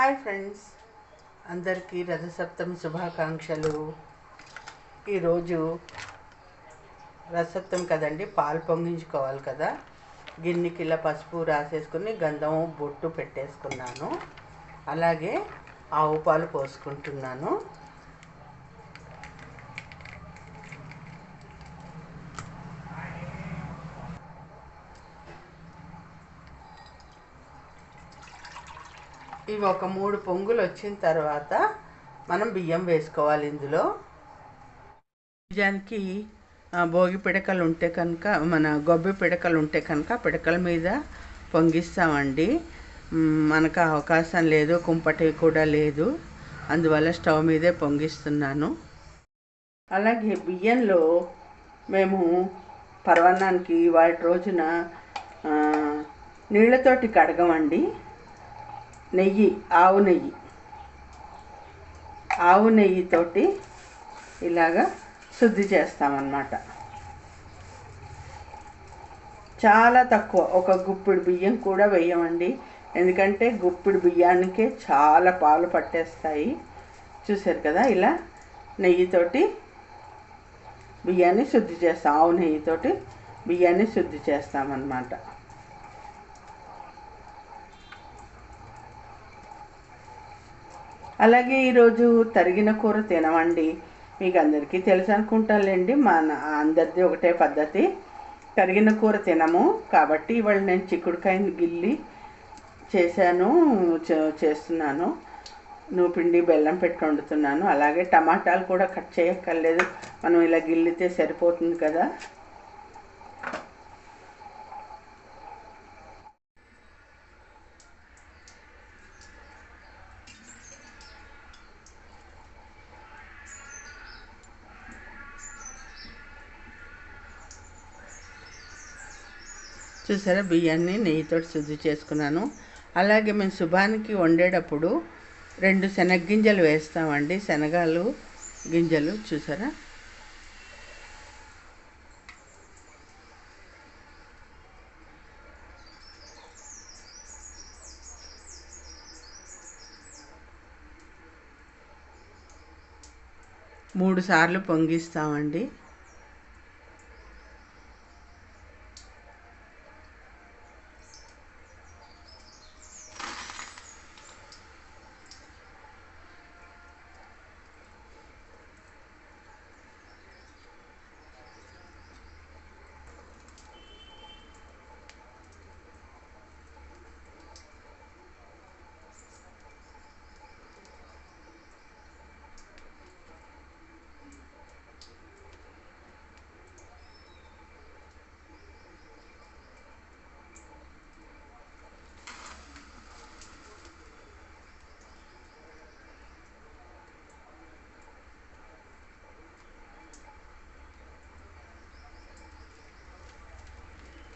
Hi friends. అందరికీ రథసప్తమి శుభాకాంక్షలు. ఈరోజు రథసప్తమి కదండి పాలు పొంగించుకోవాలి కదా. గిన్నెకి ఇలా పసుపు రాసేసుకుని గంధం బొట్టు పెట్టేసుకున్నాను. అలాగే ఆవు పాలు పోసుకుంటున్నాను. ఇవి ఒక మూడు పొంగులు వచ్చిన తర్వాత మనం బియ్యం వేసుకోవాలి ఇందులో. నిజానికి భోగి పిడకలు ఉంటే కనుక మన గొబ్బి పిడకలు ఉంటే కనుక పిడకల మీద పొంగిస్తామండి. మనకు అవకాశం లేదు కుంపటి కూడా లేదు. అందువల్ల స్టవ్ మీదే పొంగిస్తున్నాను. అలాగే బియ్యంలో మేము పర్వన్నానికి వాటి రోజున నీళ్ళతోటి కడగమండి. నెయ్యి ఆవు నెయ్యి. ఆవు నెయ్యితోటి ఇలాగా శుద్ధి చేస్తామన్నమాట. చాలా తక్కువ. ఒక గుప్పిడి బియ్యం కూడా వేయమండి. ఎందుకంటే గుప్పిడి బియ్యానికే చాలా పాలు పట్టేస్తాయి. చూసారు కదా ఇలా నెయ్యితోటి బియ్యాన్ని శుద్ధి చేస్తాం. ఆవు నెయ్యితోటి బియ్యాన్ని శుద్ధి చేస్తామన్నమాట. అలాగే ఈరోజు తరిగిన కూర తినమండి. మీకు అందరికీ తెలుసు అనుకుంటానులేండి మన అందరిది ఒకటే పద్ధతి. తరిగిన కూర తినము కాబట్టి ఇవాళ నేను చిక్కుడుకాయని గిల్లి చేశాను చే- చేస్తున్నాను. నువ్వు పిండి బెల్లం పెట్టి వండుతున్నాను. అలాగే టమాటాలు కూడా కట్ చేయక్కర్లేదు. మనం ఇలా గిల్లితే సరిపోతుంది కదా. చూసారా బియ్యాన్ని నెయ్యితో శుద్ధి చేసుకున్నాను. అలాగే మేము శుభానికి వండేటప్పుడు రెండు శనగ్గింజలు వేస్తామండి. శనగాలు గింజలు చూసారా? మూడు సార్లు పొంగిస్తామండి.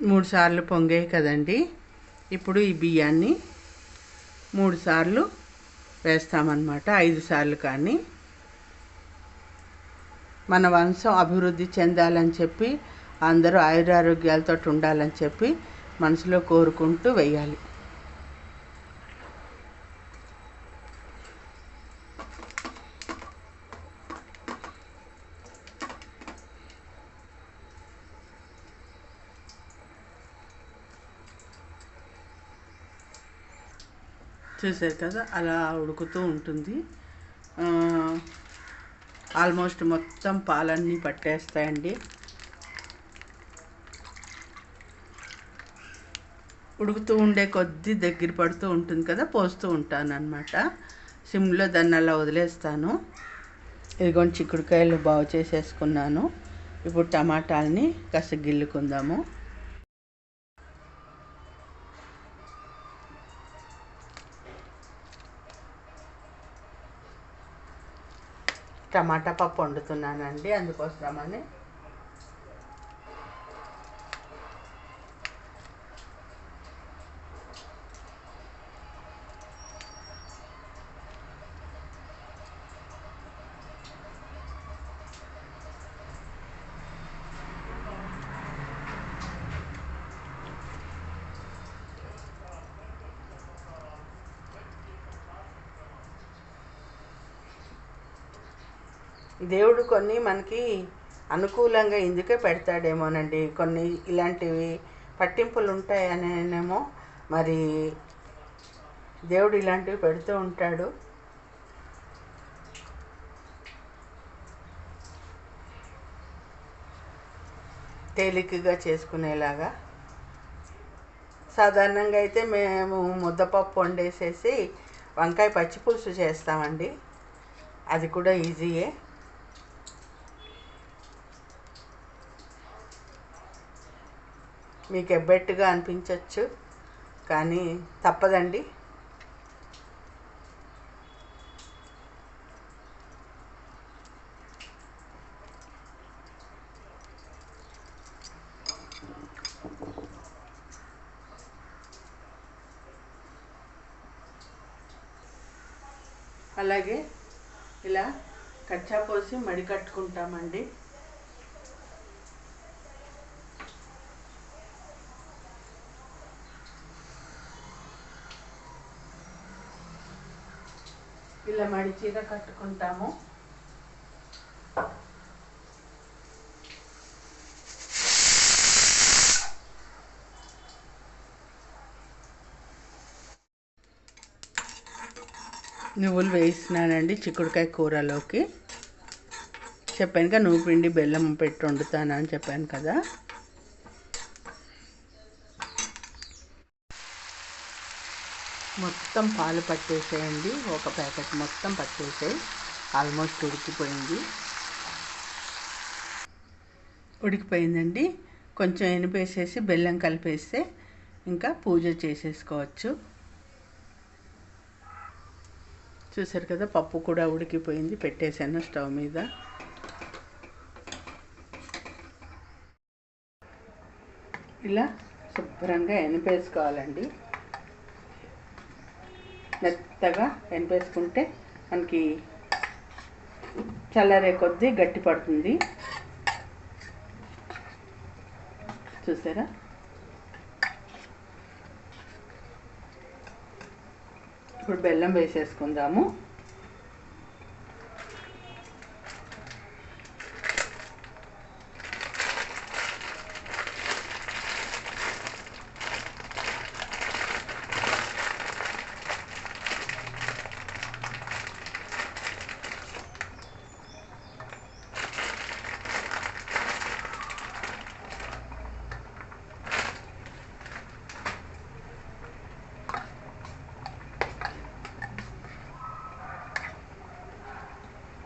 మూడు సార్లు పొంగాయి కదండి. ఇప్పుడు ఈ బియ్యాన్ని మూడు సార్లు వేస్తామన్నమాట. ఐదు సార్లు కానీ. మన వంశం అభివృద్ధి చెందాలని చెప్పి అందరూ ఆయురారోగ్యాలతో ఉండాలని చెప్పి మనసులో కోరుకుంటూ వెయ్యాలి చూసారు కదా అలా ఉడుకుతూ ఉంటుంది. ఆల్మోస్ట్ మొత్తం పాలన్నీ పట్టేస్తాయండి. ఉడుకుతూ ఉండే కొద్దీ దగ్గర పడుతూ ఉంటుంది కదా పోస్తూ ఉంటాను అనమాట సిమ్లో దాన్ని అలా వదిలేస్తాను. ఇదిగోండి చిక్కుడుకాయలు బాగు చేసేసుకున్నాను. ఇప్పుడు టమాటాలని కాస్త గిల్లుకుందాము. టమాటా పప్పు వండుతున్నానండి అందుకోసమని దేవుడు కొన్ని మనకి అనుకూలంగా ఇందుకే పెడతాడేమోనండి. కొన్ని ఇలాంటివి పట్టింపులు ఉంటాయనేమో మరి దేవుడు ఇలాంటివి పెడుతూ ఉంటాడు. తేలికగా చేసుకునేలాగా. సాధారణంగా అయితే మేము ముద్దపప్పు వండేసేసి వంకాయ పచ్చిపులుసు చేస్తామండి. అది కూడా ఈజీయే. మీకు ఎబ్బెట్టుగా అనిపించవచ్చు కానీ తప్పదండి. అలాగే ఇలా కచ్చా పోసి మడి కట్టుకుంటామండి ఇలా మడి చీర కట్టుకుంటాము. నువ్వులు వేయిస్తున్నానండి చిక్కుడుకాయ కూరలోకి. చెప్పాను కదా నువ్వు పిండి బెల్లం పెట్టి వండుతాను అని చెప్పాను కదా. మొత్తం పాలు పట్టేసేయండి. ఒక ప్యాకెట్ మొత్తం పట్టేసాయి. ఆల్మోస్ట్ ఉడికిపోయింది. ఉడికిపోయిందండి. కొంచెం ఎనిపేసేసి బెల్లం కలిపేస్తే ఇంకా పూజ చేసేసుకోవచ్చు. చూసారు కదా పప్పు కూడా ఉడికిపోయింది. పెట్టేశాను స్టవ్ మీద. ఇలా శుభ్రంగా ఎనిపేసుకోవాలండి. మెత్తగా ఎనిపేసుకుంటే మనకి చల్లరే కొద్దీ గట్టి పడుతుంది. చూసారా? ఇప్పుడు బెల్లం వేసేసుకుందాము.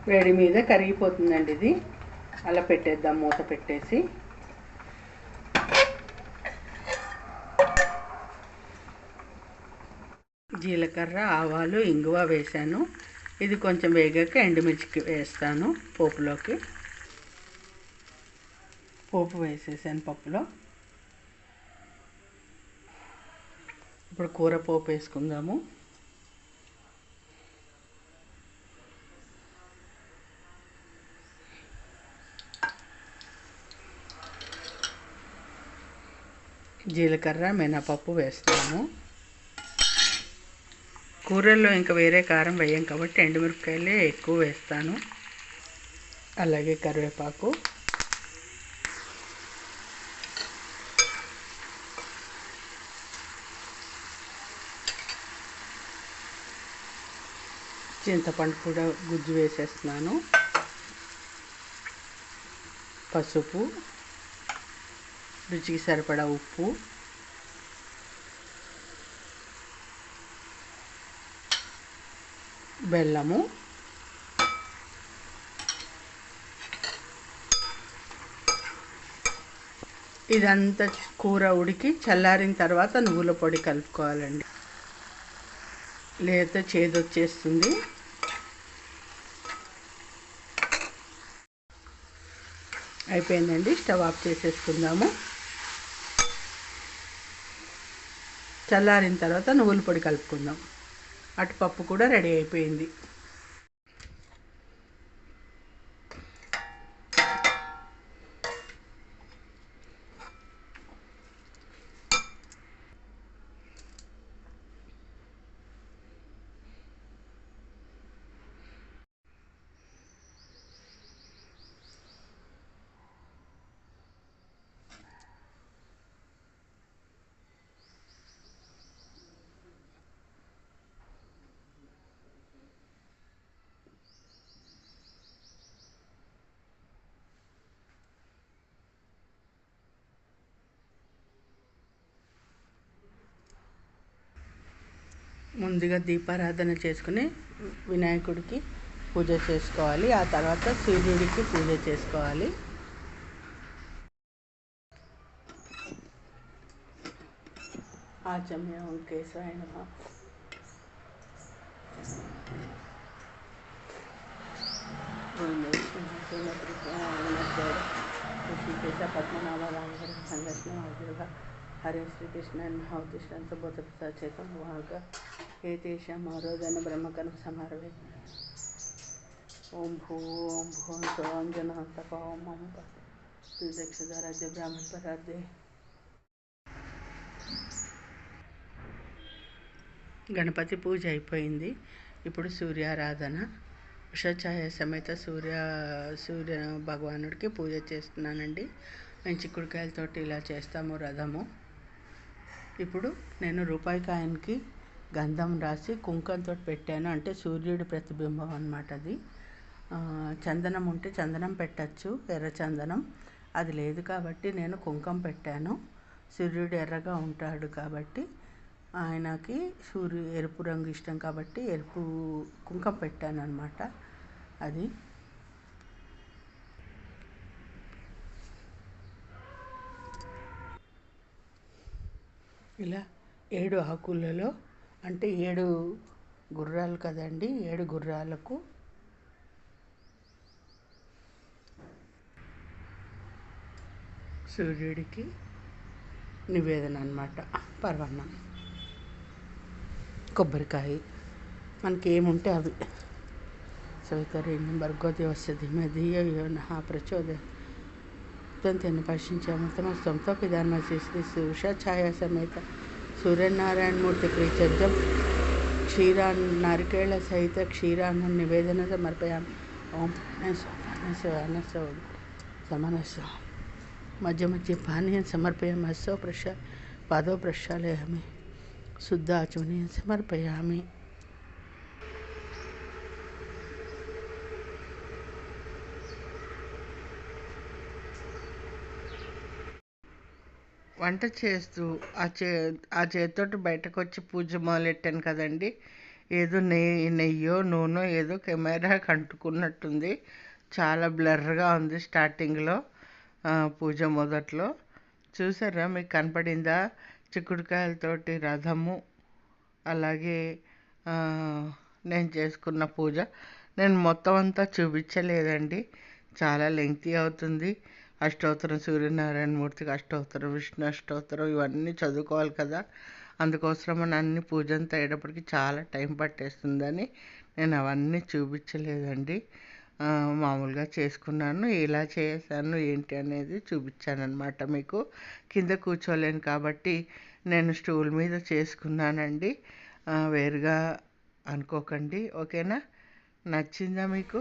వేడి మీద కరిగిపోతుందండి ఇది. అలా పెట్టేద్దాం మూత పెట్టేసి. జీలకర్ర ఆవాలు ఇంగువ వేసాను ఇది కొంచెం వేగాక ఎండుమిర్చికి వేస్తాను పోపులోకి. పోపు వేసేసాను పప్పులో. ఇప్పుడు కూర పోపు వేసుకుందాము. జీలకర్ర మినపప్పు వేస్తాము కూరల్లో ఇంకా వేరే కారం వేయం కాబట్టి ఎండుమిరపకాయలే ఎక్కువ వేస్తాను. అలాగే కరివేపాకు. చింతపండు కూడా గుజ్జు వేసేస్తున్నాను. పసుపు. రుచికి సరిపడా ఉప్పు. బెల్లము. ఇదంతా కూర ఉడికి చల్లారిన తర్వాత నువ్వుల పొడి కలుపుకోవాలండి. లేకపోతే చేదు వచ్చేస్తుంది అయిపోయిందండి. స్టవ్ ఆఫ్ చేసేసుకుందాము. చల్లారిన తర్వాత నువ్వుల పొడి కలుపుకుందాం. అటుపప్పు కూడా రెడీ అయిపోయింది. ముందుగా దీపారాధన చేసుకుని వినాయకుడికి పూజ చేసుకోవాలి. ఆ తర్వాత సూర్యుడికి పూజ చేసుకోవాలి. ఆచమ్య వెంకటేశ్వరాయ పద్మనాభ రాజు సంఘటన హరే శ్రీకృష్ణ మహావతిష్టాంత బోధపితాచేత మహాగ ఏతేష మహారోజన బ్రహ్మకను సమారవే ఓం భూ ఓం భూ సోం జనాంతక ఓం బ్రాహ్మణ పరార్థే గణపతి పూజ అయిపోయింది. ఇప్పుడు సూర్యారాధన. ఉషఛాయ సమేత సూర్య సూర్య భగవానుడికి పూజ చేస్తున్నానండి. మంచి కుడికాయలతోటి ఇలా చేస్తాము రథము. ఇప్పుడు నేను రూపాయి కాయన్కి గంధం రాసి కుంకంతో పెట్టాను. అంటే సూర్యుడి ప్రతిబింబం అనమాట అది. చందనం ఉంటే చందనం పెట్టచ్చు ఎర్ర చందనం. అది లేదు కాబట్టి నేను కుంకం పెట్టాను. సూర్యుడు ఎర్రగా ఉంటాడు కాబట్టి ఆయనకి సూర్యు ఎరుపు రంగు ఇష్టం కాబట్టి ఎరుపు కుంకం పెట్టాను అనమాట అది. ఇలా ఏడు ఆకులలో అంటే ఏడు గుర్రాలు కదండి ఏడు గుర్రాలకు. సూర్యుడికి నివేదన అనమాట పర్వన్నం. కొబ్బరికాయ మనకి ఏముంటే అవి సవితరేణ్యం భర్గోదేవస్య ధీమధియ నహ ప్రచోదయ. తంతెన్ని పశ్చించామృతమస్తంతో పిదాన్మసి శ్రీ ఉషా ఛాయ సమేత సూర్యనారాయణమూర్తి క్రీచర్జం క్షీరా నారికేళ సహిత క్షీరాన్న నివేదన సమర్పయామి ఓం అనస సమనస్స మధ్య మధ్య పానీయం సమర్పయామస్సో ప్రశ పాదో ప్రక్షాళయామి शुद्धाचमनीय సమర్పయామి వంట చేస్తూ ఆ చే ఆ చేతితోటి బయటకు వచ్చి పూజ మొదలెట్టాను కదండి. ఏదో నెయ్యి నెయ్యో నూనె ఏదో కెమెరా కంటుకున్నట్టుంది చాలా బ్లర్గా ఉంది స్టార్టింగ్లో పూజ మొదట్లో. చూసారా మీకు కనపడిందా? చిక్కుడుకాయలతోటి రథము అలాగే నేను చేసుకున్న పూజ. నేను మొత్తం అంతా చూపించలేదండి. చాలా లెంగ్తీ అవుతుంది. అష్టోత్తరం సూర్యనారాయణ మూర్తికి అష్టోత్తరం విష్ణు అష్టోత్తరం ఇవన్నీ చదువుకోవాలి కదా. అందుకోసం అన్ని పూజ అంతా అయ్యేటప్పటికి చాలా టైం పట్టేస్తుందని నేను అవన్నీ చూపించలేదండి. మామూలుగా చేసుకున్నాను. ఎలా చేశాను ఏంటి అనేది చూపించాను అనమాట మీకు. కింద కూర్చోలేను కాబట్టి నేను స్టూల్ మీద చేసుకున్నానండి. వేరుగా అనుకోకండి. ఓకేనా? నచ్చిందా మీకు?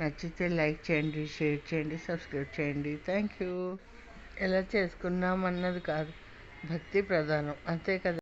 నచ్చితే లైక్ చేయండి షేర్ చేయండి సబ్స్క్రైబ్ చేయండి. థ్యాంక్ యూ ఎలా చేసుకున్నాం అన్నది కాదు భక్తి ప్రధానం. అంతే కదా.